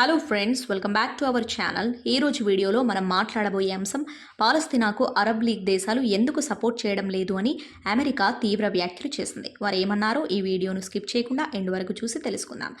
Hello friends welcome back to our channel ఈ రోజు వీడియోలో మనం మాట్లాడబోయే అంశం పాలస్తీనాకు అరబ్ లీగ్ దేశాలు ఎందుకు సపోర్ట్ చేయడం లేదు అని అమెరికా తీవ్ర వ్యాఖ్యలు చేసింది. వారు ఏమన్నారో ఈ వీడియోను స్కిప్ చేయకుండా ఎండ్ వరకు చూసి తెలుసుకుందాం.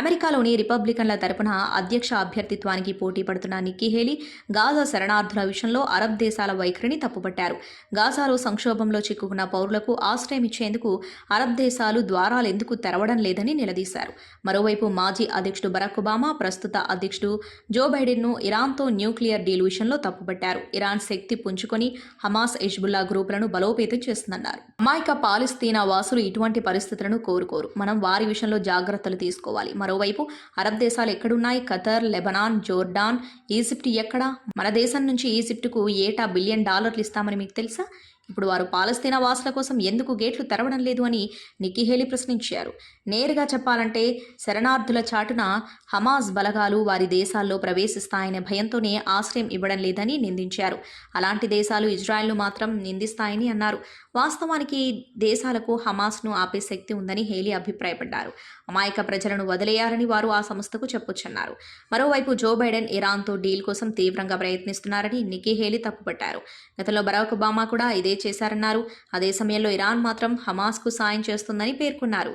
అమెరికాలోని రిపబ్లికన్ల తరపున అధ్యక్ష అభ్యర్థిత్వానికి పోటీ పడుతున్న నిక్కీ హేలీ గాజా శరణార్థుల విషయంలో అరబ్ దేశాల వైఖరిని తప్పుపట్టారు. గాజాలో సంక్షోభంలో చిక్కుకున్న పౌరులకు ఆశ్రయం ఇచ్చేందుకు అరబ్ దేశాలు ద్వారాలు ఎందుకు తెరవడం లేదని నిలదీశారు. మరోవైపు మాజీ అధ్యక్షుడు బరాక్ ఒబామా ప్రస్తుత అధ్యక్షుడు జో బైడెన్ను ఇరాన్తో న్యూక్లియర్ డీల్ విషయంలో తప్పుపట్టారు. ఇరాన్ శక్తి పుంజుకొని హమాస్ ఇష్బుల్లా గ్రూపులను బలోపేతం చేస్తుందన్నారు. అమాయక పాలిస్తీనా వాసులు ఇటువంటి పరిస్థితులను కోరుకోరు. మనం వారి విషయంలో జాగ్రత్తలు తీసుకోవాలి. మరోవైపు అరబ్ దేశాలు ఎక్కడున్నాయి? ఖతర్ లెబనాన్ జోర్డాన్ ఈజిప్ట్ ఎక్కడా? మన దేశం నుంచి ఈజిప్టుకు ఏటా బిలియన్ డాలర్లు ఇస్తామని మీకు తెలుసా? ఇప్పుడు వారు పాలస్తీనా వాసుల కోసం ఎందుకు గేట్లు తెరవడం లేదు అని నిక్కీ ప్రశ్నించారు. నేరుగా చెప్పాలంటే శరణార్థుల చాటున హమాస్ బలగాలు వారి దేశాల్లో ప్రవేశిస్తాయనే భయంతోనే ఆశ్రయం ఇవ్వడం లేదని నిందించారు. అలాంటి దేశాలు ఇజ్రాయెల్ను మాత్రం నిందిస్తాయని అన్నారు. వాస్తవానికి దేశాలకు హమాస్ను ఆపే శక్తి ఉందని హేలీ అభిప్రాయపడ్డారు. అమాయక ప్రజలను వదిలేయాలని వారు ఆ సంస్థకు చెప్పొచ్చన్నారు. మరోవైపు జో బైడెన్ ఇరాన్తో డీల్ కోసం తీవ్రంగా ప్రయత్నిస్తున్నారని నిక్కీ హేలీ తప్పుపట్టారు. గతంలో బరాక్ ఒబామా కూడా ఇదే చేశారన్నారు. అదే సమయంలో ఇరాన్ మాత్రం హమాస్కు సాయం చేస్తుందని పేర్కొన్నారు.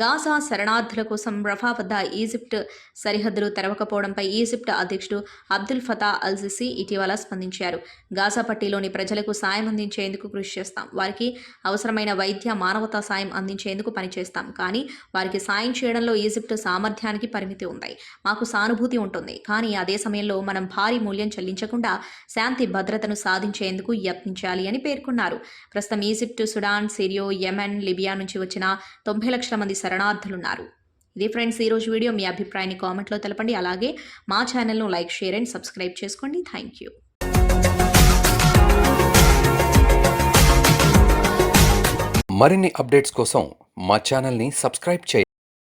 గాజా శరణార్థుల కోసం రఫా వద్ద ఈజిప్ట్ సరిహద్దులు తెరవకపోవడంపై ఈజిప్ట్ అధ్యక్షుడు అబ్దుల్ ఫతా అల్ సిసి ఇటీవల స్పందించారు. గాజా పట్టీలోని ప్రజలకు సాయం అందించేందుకు కృషి చేస్తాం. వారికి అవసరమైన వైద్య మానవతా సాయం అందించేందుకు పనిచేస్తాం. కానీ వారికి సాయం చేయడంలో ఈజిప్ట్ సామర్థ్యానికి పరిమితి ఉంది. మాకు సానుభూతి ఉంటుంది. కానీ అదే సమయంలో మనం భారీ మూల్యం చెల్లించకుండా శాంతి భద్రతను సాధించేందుకు యత్నించాలి అని పేర్కొన్నారు. ప్రస్తుతం Egypt Sudan Syria Yemen Libya నుంచి వచ్చిన తొంభై లక్షల మంది శరణార్థులున్నారు. ఇది ఫ్రెండ్స్ ఈరోజు వీడియో మీ అభిప్రాయాన్ని కామెంట్లో తెలపండి. అలాగే మా ఛానల్ను లైక్ షేర్ అండ్ సబ్స్క్రైబ్ చేసుకోండి. Thank you. మరిన్ని అప్డేట్స్ కోసం మా ఛానల్ని సబ్స్క్రైబ్ చేయండి.